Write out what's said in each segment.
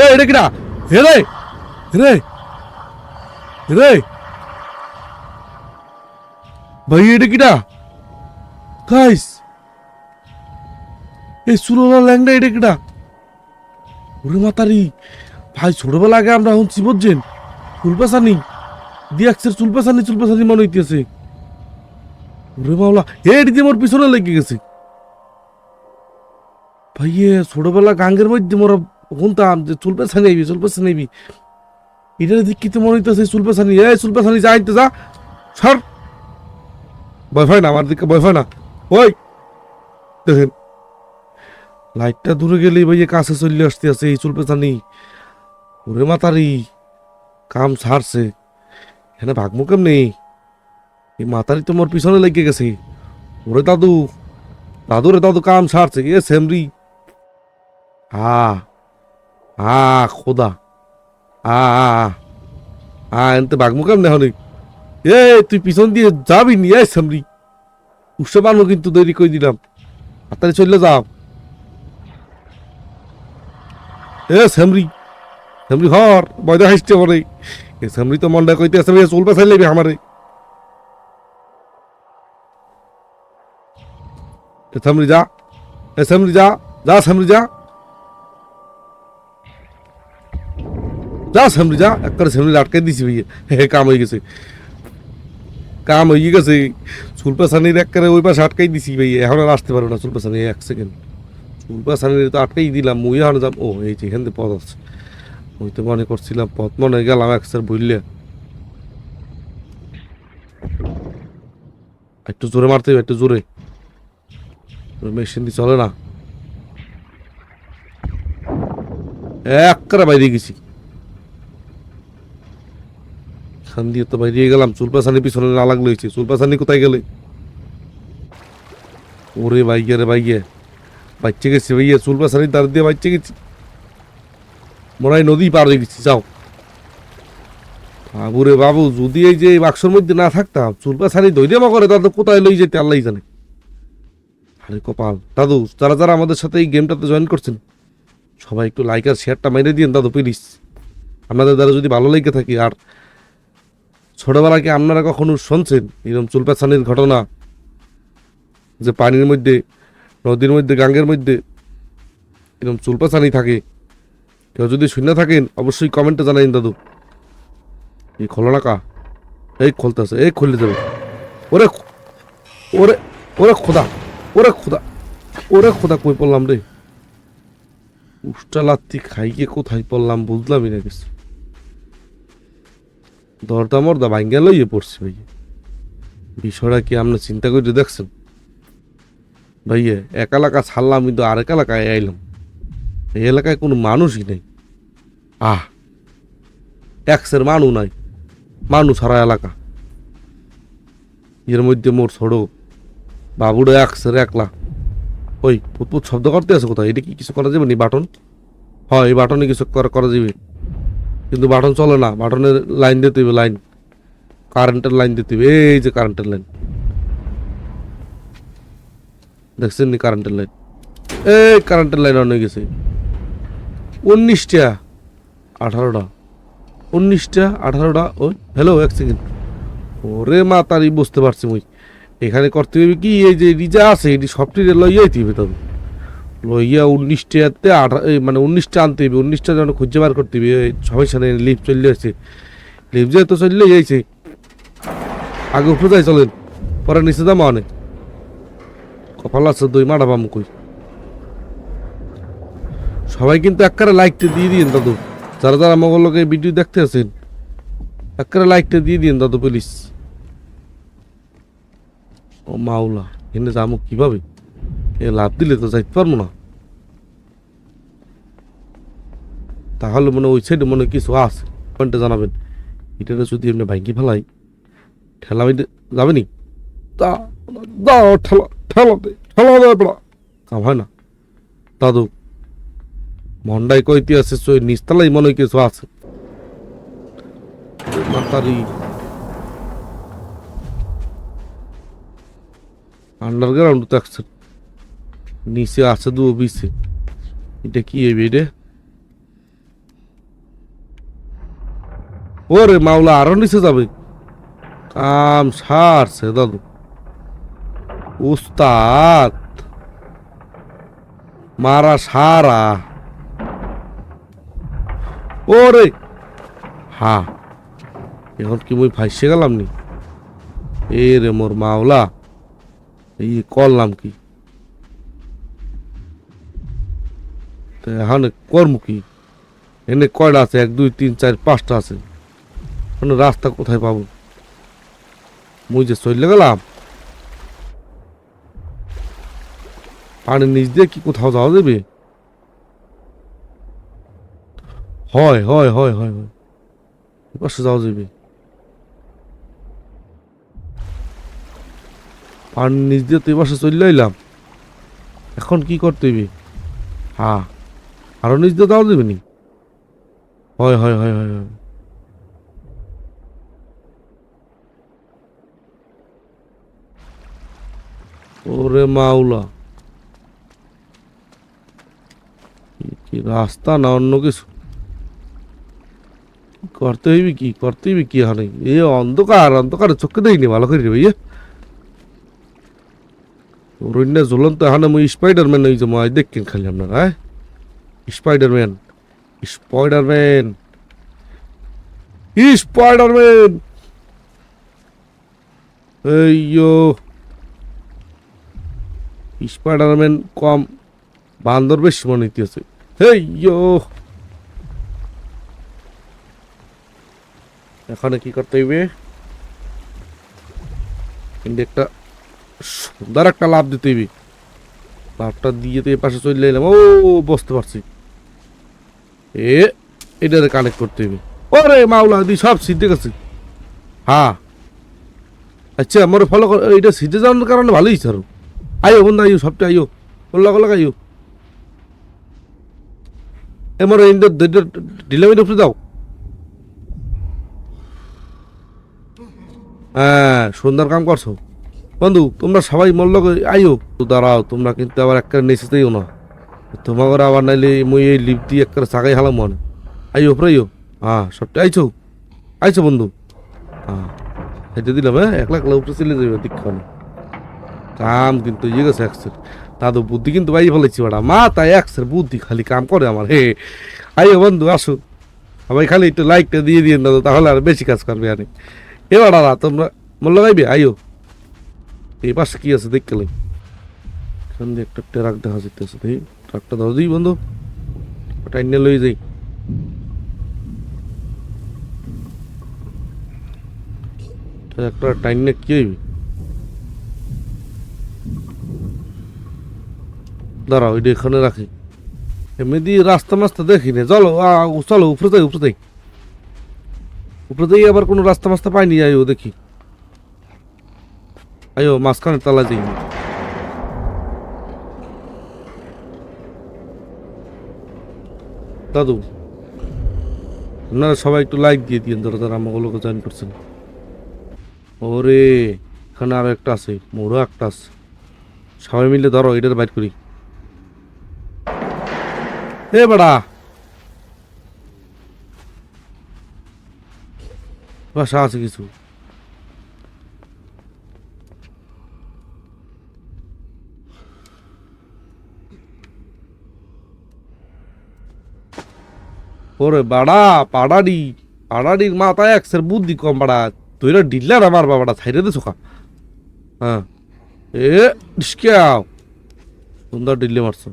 এ এটা কিনা? হে রে রে রে। ভাই, এটা কিনা? গাইস এই সুরলা ল্যাংটা এটা কিনা? ওরে মাতারি, ভাই, ছোটবেলা আগে আমরা শুনছি বুঝছেন? চুলপাসানি দিয়াক্সের চুলপাসানি চুলপাসানি মনে হইতেছে। ওরে মাওলা হেড দিয়ে মোর পিছনে লেগে গেছে। ভাইয়ে, ছোটবেলা গাঙ্গের মধ্যে মোরা শুনতাম যে চুল পেছা নেবি চুল পেছা নেবি এটা দেখিতে মনে হইতেছে চুল পেছানি এ চুল পেছানি যা আইতে যা, সর। ভয় হয় না, আমার দিকে ভয় হয় না। ওই, দেখেন। লাইটটা দূরে গেলেই ভাইয়ে কাছে চলে আসতে আছে এই চুল পেছানি ওরে মাতারি, কাম ছাড়ছে। এখানে ভাগমু কেমনি? এই মাতারি তো মোর পিছনে লেগে গেছে। ওরে দাদু দাদু রে দাদু, কাম ছাড়ছে। এ সেমরি। আ আ খোদা আ আ এনতে বাগমু কেমনে হনি এ তুই পিছন দিয়ে যাবি নি এ সেমরি উৎসব কিন্তু দেরি করে দিলাম তাড়াতাড়ি চলে যাও এ সেমরি সেমরি হর বয়দা হাসতে পরে এ সেমরি তো মনটা কইতে আছে চুল পেছাই লেবি আমারে এ সেমরি যা এ সেমরি যা যা সেমরি যা যা সেমরি যা একবার সেমরি আটকাই দিছি ভাইয়া। হে কাম হয়ে গেছে। কাম হয়ে গেছে। চুলপাসানির একবারে ওই পাশে আটকাই দিছি ভাইয়া। এখন আর আসতে পারব না চুলপাসানি এক সেকেন্ড চুলপাসানির তো আটকাই দিলাম। মুই এখন যাম ও, এই যে এখান পথ আছে। ওই তো মনে করছিলাম পথ মনে হয় গেলাম এক স্যার বললে একটু জোরে মারতে হবে, একটু জোরে। মেশিন দিয়ে চলে না। একবারে বাইরে গেছি। খান দিয়ে তো গেলাম। চুলপাসানি পিছনে না লাগল হয়েছে। চুলপাসানি কোথায় গেলে? ওরে বাইকে রে বাচ্চা ভাইয়া চুলপাসানি তার দিয়ে বাচ্চা মনে নদী পার হয়ে গেছি, যাও। বাবুরে বাবু, যদি এই যে বাক্সর মধ্যে না থাকতাম চুলপাসানি দৈরে মা করে তাহলে কোথায় লই যেতে আল্লাহ জানে। আরে কপাল। দাদু, যারা যারা আমাদের সাথে এই গেমটাতে জয়েন করছেন, সবাই একটু লাইক আর শেয়ারটা মেরে দিন দাদু প্লিজ আপনাদের দ্বারা যদি ভালো লেগে থাকে, আর ছোটবেলা কি আপনারা কখনো শুনছেন? এরকম চুলপাছানির ঘটনা? যে পানির মধ্যে, নদীর মধ্যে, গাঙ্গের মধ্যে এরকম চুলপাছানি থাকে? কেউ যদি শুনে থাকেন, অবশ্যই কমেন্টে জানাইন দাদু। এই খোলো না কা? এই খুলতেছে এই খুললে যাবে। ওরে ওরে ওরে খোদা ওরে খোদা ওরে খোদা, কই পড়লাম রে? উষ্টা লাত্তি খাইকে কোথায় পড়লাম বুঝলামই না কিছু। দরদা মরদা ভাঙ্গা লইয়ে পড়ছি ভাই বিষয়টা কি আপনি চিন্তা করে দেখছেন? ভাইয়া, এক এলাকা ছাড়লাম কিন্তু আরেক এলাকায় আইলাম। এই এলাকায় কোনো মানুষই নেই। আহ একসের মানুষ নাই। মানুষ হারা এলাকা। এর মধ্যে মোর ছোট বাবুটা একসের একলা। ওই পুতপুত শব্দ করতে আছে কোথায়? এটা কি কিছু করা যাবে নি বাটন? হয়, এই বাটনে কিছু করা যাবে। কিন্তু বাটন চলে না, বাটনের লাইন দিতে হবে লাইন কারেন্টের লাইন দিতে হবে এই যে কারেন্টের লাইন। দেখছেন নি কারেন্টের লাইন? এই কারেন্টের লাইন অনেক গেছে। উনিশটা, আঠারোটা উনিশটা, আঠারোটা ওই হ্যালো এক সেকেন্ড ওরে মা তারই বুঝতে পারছি মুই। এখানে করতে হবে কি? এই যে রিজা আছে, এটি সবটি লইয়াইতে হবে তবে। লইয়া উনিশটাতে আঠা মানে উনিশটা আনতে হবে উনিশটা যেন খুঁজে বার করতে এই সবাই সাথে লিফট চলে আসছে। লিফট যে তো চললে যাইছে, আগে উপরে যাই চলেন, পরে নিচে দাম অনেক কপাল আছে দুই মারা বাম কই। সবাই কিন্তু একবারে লাইকটা দিয়ে দিন দাদু, যারা যারা আমার লোকে ভিডিও দেখতে আছেন একবারে লাইকটা দিয়ে দিন দাদু প্লিজ ও মাওলা, এনে যাব কীভাবে? এ লাভ দিলে তো যাইতে পারব না। তাহলে মনে ওই সাইডে মনে কিছু আছে। কমেন্টে জানাবেন। এটা যদি এমনি ভাইকি ফেলাই ঠেলা যাবে নি তা, দাও, ঠেলা ঠেলা ঠেলা বড়া। কাম হয় না। দাদু, মন্ডাই কইতে আছে, সই নিচতলাই মনে কিছু আছে। আন্ডারগ্রাউন্ড তো নিচে আছে দু বিছে এটা কি এবি রে ওরে মাওলা, আরও নিচে যাবে। কাম সারছে দাদু। উস্তাদ, মারা সারা। ওরে, হা, এখন কি মুই ফাইসে গেলাম নি? এ রে মোর মাওলা, এই করলাম কি? এখন করমু কি? এনে কয়টা আছে? এক, দুই, তিন, চার, পাঁচটা আছে। এখন রাস্তা কোথায় পাবো? মুই যে চলে গেলাম। পানির নিচ দিয়ে কি কোথাও যাওয়া যাবে হয় হয় হয় হয় হয়। পাশে যাওয়া যাবে পানির নিচ দিয়ে তো এ পাশে চলে এলাম এখন কি করতে হইবে? হ্যাঁ আরও নিচ দিয়ে যাওয়া যাবে নি? হয় হয় হয় হয় হয়। ওরে মাওলা কি- কি রাস্তা না অন্য কিছু করতে হইবি কি করতে হইবি কি হানে এ অন্ধকার অন্ধকারে চোখে দেয়নি ভালো করে রে ভাইয়া অরণ্য ঝুলন্ত হানে মুই স্পাইডারম্যান ওই যে মই দেখকেন খালি আপনার হ্যাঁ স্পাইডারম্যান স্পাইডারম্যান স্পাইডারম্যান এইয়ো স্পাইডারম্যান কম বান্দর বেশ মনে হেইয়ো এখানে কি করতে হইবে? কিন্তু একটা সুন্দর একটা লাভ দিতে হইবে। লাভটা দিয়ে তো পাশে চলে এলাম। ও বুঝতে পারছি। এ এটাতে কানেক্ট করতে হইবে। ওরে মাওলা দি সব সিদ্ধে গেছে। হ্যাঁ। আচ্ছা আমার ফলো এটা সিদ্ধে যাওয়ার কারণে ভালোই স্যার বন্ধু আইও সবটা আইও কল্লা কল্লা আইও এমন ইন্দ্র ডিলামির উপরে দাও। হ্যাঁ সুন্দর কাম করছ। বন্ধু, তোমরা সবাই মল্ল আইও দাঁড়াও, তোমরা কিন্তু আবার একটা নেচেতেইও না। তোমাকে আবার নাইলে মুই এই লিপ দিয়ে একটা সাগাই হালাম মনে। আইও উপরে আইও হ্যাঁ সবটা আইছো। আইছো বন্ধু। হ্যাঁ হেঁটে দিলাম হ্যাঁ একলা একলা উপরে চলে যাবে দীক্ষণ কাম কিন্তু ইয়ে গেছে একসের দাদু বুদ্ধি কিন্তু পাই ফেলেছি ওটা মা, তাই একসের বুদ্ধি খালি কাম করে আমার, হে। আইও বন্ধু, আসো। সবাই খালি একটু লাইকটা দিয়ে দিয়ে দাদু, তাহলে আর বেশি কাজ করবে আরে। এবার দাদা তোমরা মূল্য গাইবে আইও এই পাশে কি আছে দেখ গেলে এখান দিয়ে একটা ট্রাক দেখা যেতেছে দেখি ট্রাকটা ধরো দিই বন্ধু। ওটা এনে লই যাই। একটা টাইনে কি হইবে? দাঁড়াও, এটা এখানে রাখি। এমনি রাস্তা মাস্তা দেখি না। চলো চলো, উপরে যাই উপরে যাই। উপরে যাই, আবার কোনো রাস্তা মাস্তা পাইনি আইও দেখি। আইও মাঝখানে তালা যাই দাদু, আপনারা সবাই একটু লাইক দিয়ে দিন ধরো যারা আমাগুলোকে জয়েন করছেন। ওরে, এখানে আরও একটা আছে মোড়ো একটা আছে। সবাই মিলে ধরো এটার বাইট করি। এ বাড়া। বাসা, আছে কিছু। ওরে বাড়া পাড়াডি পাড়াডির মাথায় একসের বুদ্ধি কম বাড়া। তুই ডিল্লার আমার বাবাটা ছাইরে দে চোখা। হ্যাঁ। এ ডিসকিয়াও সুন্দর ডিল্লে মারছো।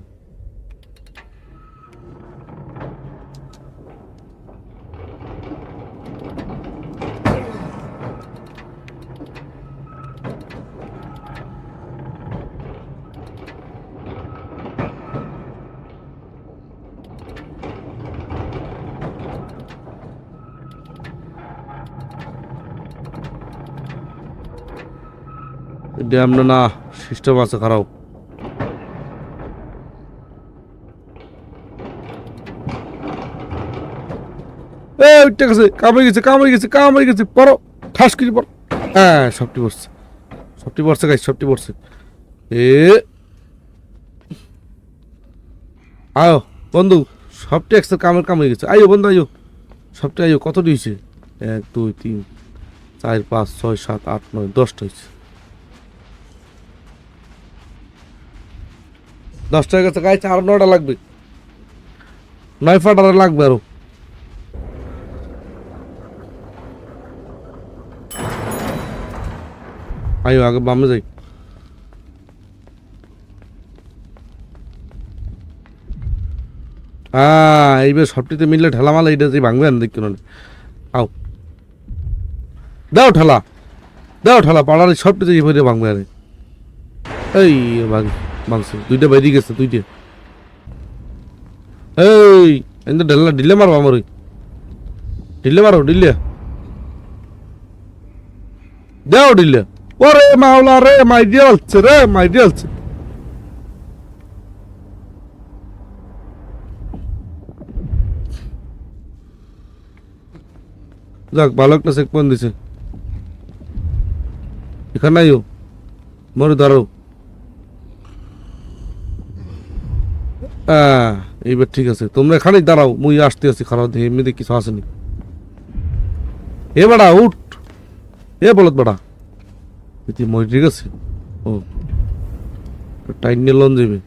ড্যাম না সিস্টেম আছে খারাপ। এ উঠে গেছে, কামড়ে গেছে কামড়ে গেছে কামড়ে গেছে, পড়ো, ঠাস করে পড়ো। হ্যাঁ সবটি পড়ছে সবটি পড়ছে গাছ সবটি পড়ছে। এ, আয়ো, বন্ধু, সবটি একসাথে কামড় কামড়ে গেছে। আইও বন্ধু আইও সবটি আইও কত দিয়েছে এক, দুই, তিন, চার, পাঁচ, ছয়, সাত, আট, নয়, দশটা হয়েছে। দশটা হয়ে গেছে, গাইছে, আরও নয়টা লাগবে। নয় ফাটারে লাগবে আরও। আয়ো, আগে বামে যাই। হ্যাঁ এইবার সবটিতে মিললে ঠেলা মালা এটা যে ভাঙবে দেখতে নয়। আও। দাও ঠেলা। দাও ঠেলা, পাড়ার সবটিতে এইভাবে ভাঙবে আরে। এই ভাঙ ভাঙছে দুইটা বাইরে গেছে, দুইটা। এই, এনে ঢেলা, ঢিলে মারো আমার। ঢিলে মারো, ঢিলে। দাও ঢিলে। ওরে মাওলা রে মাই দিয়ালছে রে মাই দিয়ালছে যাক, ভালো একটা চেক পয়েন্ট দিছে। এখানে আইও। মরে দাঁড়াও। হ্যাঁ এইবার ঠিক আছে। তোমরা এখানেই দাঁড়াও, মুই আসতে আছি, খারাপ দেখে এমনিতে কিছু আসেনি। এ বাড়া, উঠ। এ বলত বাড়া। তুই মই ঠিক আছে? ও। টাইম নিয়ে লোন যাবে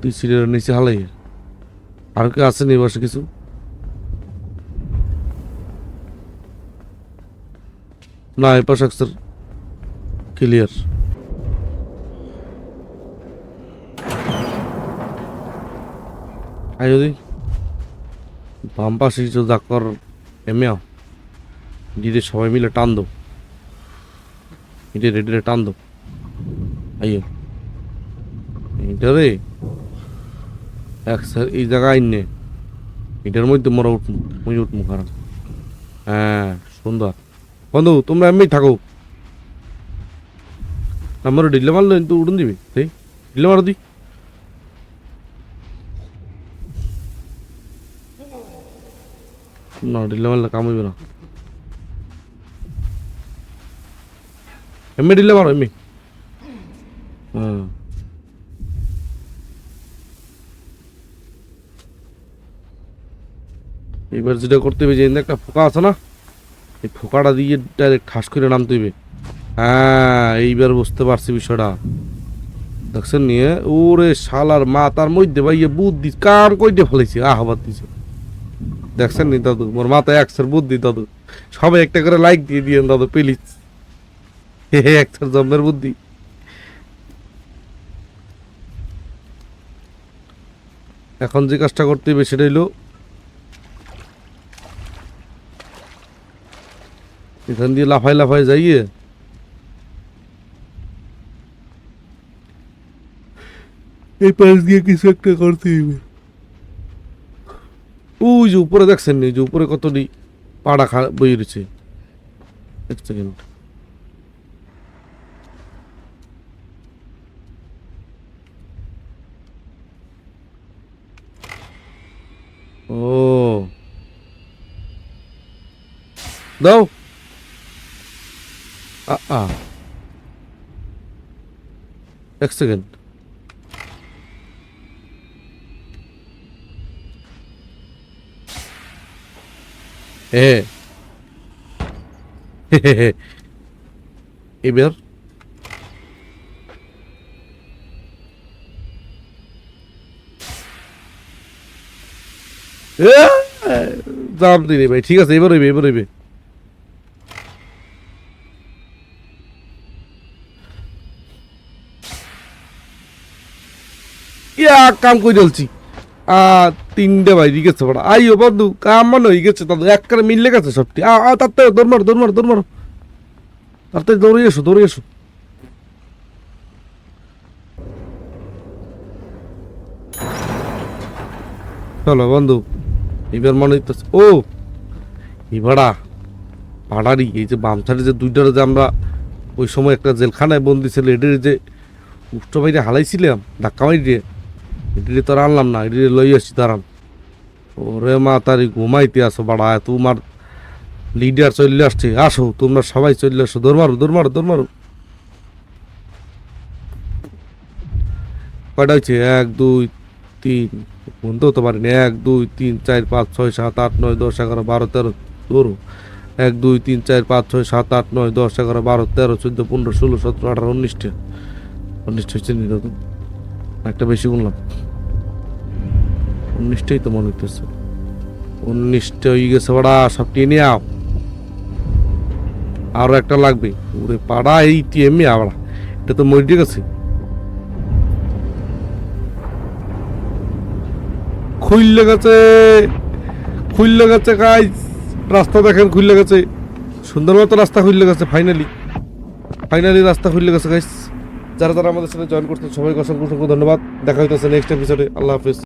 দুই সিটের নিচে হালাই আর কি আসেনি বসে কিছু? না এ পাশে ক্লিয়ার আই যদি বাম পাশে কিছু ডাক্তার এমেও দিদি সবাই মিলে টান দো এটা রেডি টান দো আইও এটা রে এক স্যার এই জায়গায় আইন নে। এটার মধ্যে মরা উঠমু মুই উঠমু খারাপ হ্যাঁ সুন্দর। বন্ধু, তোমরা এমনি থাকো। আমার ডিলে মারলে তুই উড়ুন দিবি? এই ডিলে মারো দি। না ডিলে মারলে কাম হইবে না। এমনি ডিলে মারো, এমনি। হ্যাঁ। এবার যেটা করতে হবে যে এখানে একটা ফোকা আছে না? এই ফোকাটা দিয়ে ডাইরেক্ট ঠাস করে নামতে হবে হ্যাঁ এইবার বুঝতে পারছি বিষয়টা। দেখছেন নিয়ে? ওরে শালার মা, তার মধ্যে ভাইয়ে বুদ্ধি কার কইতে ফেলেছি আহ্বাদ দিছে। দেখছেন নি দাদু? মোর মাথায় একশোর বুদ্ধি দাদু। সবাই একটা করে লাইক দিয়ে দিয়েন দাদু প্লিজ হে হে একশোর জম্মের বুদ্ধি। এখন যে কাজটা করতে হবে সেটা হইল এখান দিয়ে লাফাই লাফাই যাইয়ে এই পাশ দিয়ে কিছু একটা করতে হইবে ওই যে উপরে দেখছেন নি যে উপরে কতটি পাড়া খা বই রয়েছে এক সেকেন্ড ও দাও এক সেকেন্ড। এ। এবার? দাম দিলে ভাই ঠিক আছে এবার হইবে এবার হইবে ইয়া কাম কই চলছি আ, তিনটে বাইরে গেছে বড়। আইও বন্ধু, কাম মানে হয়ে গেছে, তাদের এক করে মিললে গেছে সবটি। আ তাতে দৌড় মারো দৌড় মারো দৌড় মারো। তাতে দৌড়ে এসো দৌড়ে এসো। চলো বন্ধু, এবার মনে হইতেছে, ও এবারা পাড়ারি এই যে বাম সাইডে যে দুইটার যে আমরা ওই সময় একটা জেলখানায় বন্দি ছিল, এদের যে উষ্ট বাইরে হালাইছিলাম, ধাক্কা মারি দিয়ে এটি তো আনলাম না এটি লই আসছি তারাম ওরে মা, তারি ঘুমাইতে আসো বাড়া, তোমার লিডার চলে আসছে, আসো, তোমরা সবাই চলে আসো, দৌড় মারো দৌড় মারো দৌড় মারো। কয়টা হচ্ছে এক, দুই, তিন গুনতে হতে পারিনি এক, দুই, তিন, চার, পাঁচ, ছয়, সাত, আট, নয়, দশ, এগারো, বারো, তেরো ধরো এক, দুই, তিন, চার, পাঁচ, ছয়, সাত, আট, নয়, দশ, এগারো, বারো, তেরো, চোদ্দ, পনেরো, ষোলো, সতেরো, আঠারো, উনিশটা। উনিশটা হচ্ছে নি দাদু একটা বেশি গুনলাম। উনিশটাই তো মনে হইতেছে। উনিশটা হয়ে গেছে বাড়া, সব টিয়ে নিয়ে আও। আরও একটা লাগবে। ওরে পাড়া, এই টিএমে আবড়া এটা তো মরে গেছে। খুললে গেছে। খুললে গেছে গাইজ রাস্তা দেখেন খুললে গেছে। সুন্দর মতো রাস্তা খুললে গেছে ফাইনালি ফাইনালি রাস্তা খুললে গেছে গাইজ যারা যারা আমাদের সাথে জয়েন করছেন, সবাইকে অসংখ্য অসংখ্য ধন্যবাদ। দেখা হইতেছে নেক্সট এপিসোডে আল্লাহ হাফিজ।